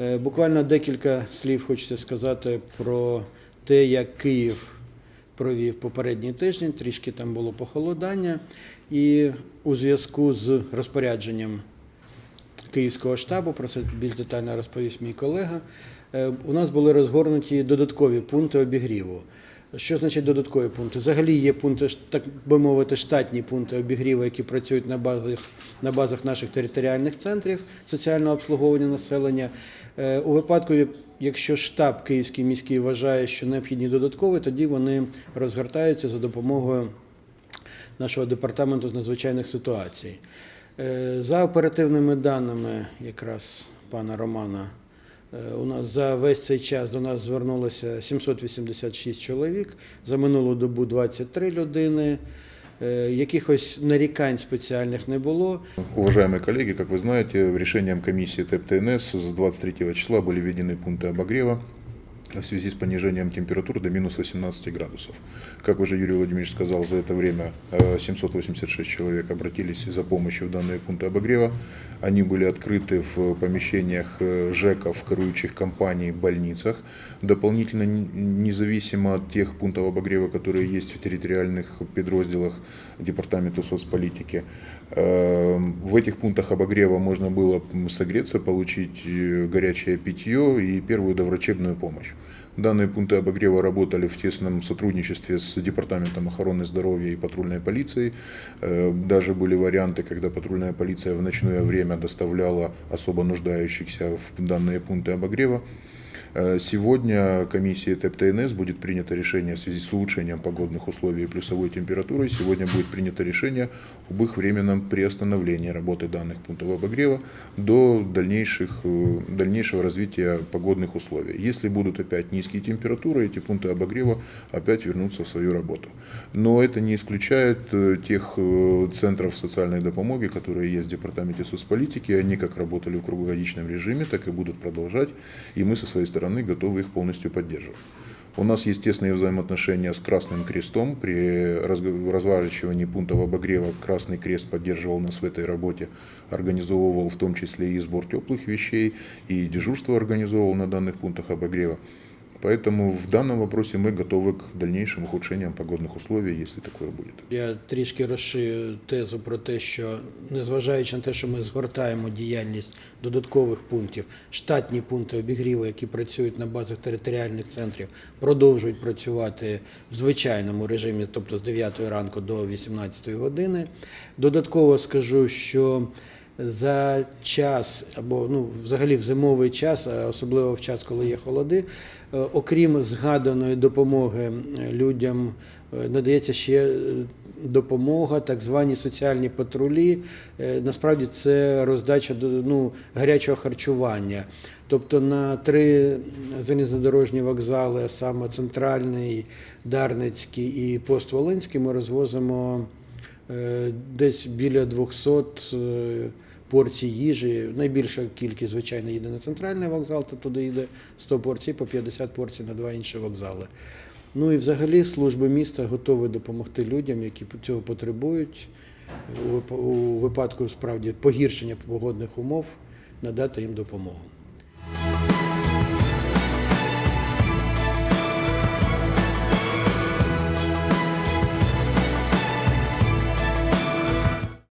Е, Буквально декілька слів хочеться сказати про те, як Київ провів попередній тиждень, трішки там було похолодання, і у зв'язку з розпорядженням Київського штабу, про це більш детально розповість мій колега. е, У нас були розгорнуті додаткові пункти обігріву. Що значить додаткові пункти? Взагалі є пункти, так би мовити, штатні пункти обігріву, які працюють на базах, на базах наших територіальних центрів соціального обслуговування населення. Е, У випадку, якщо штаб Київський міський вважає, що необхідні додаткові, тоді вони розгортаються за допомогою нашого департаменту з надзвичайних ситуацій. Е, За оперативними даними якраз пана Романа, у нас за весь цей час до нас звернулося 786 чоловік, за минулу добу 23 людини. Е, Якихось нарікань спеціальних не було. Уважаемые коллеги, как вы знаете, решением комиссии ТЭП-ТНС с 23 числа были введены пункты обогрева в связи с понижением температур до минус 18 градусов. Как уже Юрий Владимирович сказал, за это время э, 786 человек обратились за помощью в данные пункты обогрева. Они были открыты в помещениях э, ЖЭКов, кирующих компаний, больницах. Дополнительно, независимо от тех пунктов обогрева, которые есть в территориальных подразделах Департамента соцполитики, э, в этих пунктах обогрева можно было согреться, получить э, горячее питье и первую доврачебную помощь. Данные пункты обогрева работали в тесном сотрудничестве с Департаментом охраны здоровья и патрульной полицией. Э, Даже были варианты, когда патрульная полиция в ночное время доставляла особо нуждающихся в данные пункты обогрева. Э, Сегодня комиссией ТЭП-ТНС будет принято решение в связи с улучшением погодных условий и плюсовой температурой. Сегодня будет принято решение об их временном приостановлении работы данных пунктов обогрева до дальнейших, э, дальнейшего развития погодных условий. Если будут опять низкие температуры, эти пункты обогрева опять вернутся в свою работу. Но это не исключает э, тех центров социальной допомоги, которые есть в Департаменте соцполитики. Они как работали в круглогодичном режиме, так и будут продолжать. И мы со своей стороны готовы их полностью поддерживать. У нас есть тесные взаимоотношения с Красным Крестом. При разго- разворачивании пунктов обогрева Красный Крест поддерживал нас в этой работе, организовывал в том числе и сбор теплых вещей, и дежурство организовывал на данных пунктах обогрева. Поэтому в данном вопросе мы готовы к дальнейшим ухудшениям погодных условий, если такое будет. Я трішки розшию тезу про те, що незважаючи на те, що ми згортаємо діяльність додаткових пунктів, штатні пункти обігріву, які працюють на базах територіальних центрів, продовжують працювати в звичайному режимі, тобто з 9 ранку до 18 години. Додатково скажу, що за час або ну взагалі в зимовий час, а особливо в час, коли є холоди, е, окрім згаданої допомоги е, людям, е, надається ще допомога, так звані соціальні патрулі. Насправді це роздача ну, гарячого харчування. Тобто на три залізнодорожні вокзали, саме центральний, Дарницький і пост Волинський, ми розвозимо десь біля 200 е, порцій їжі. Найбільша кількість, звичайно, їде на центральний вокзал, то туди йде 100 порцій, по 50 порцій на два інші вокзали. Ну і взагалі служби міста готові допомогти людям, які цього потребують. У випадку справді погіршення погодних умов надати їм допомогу.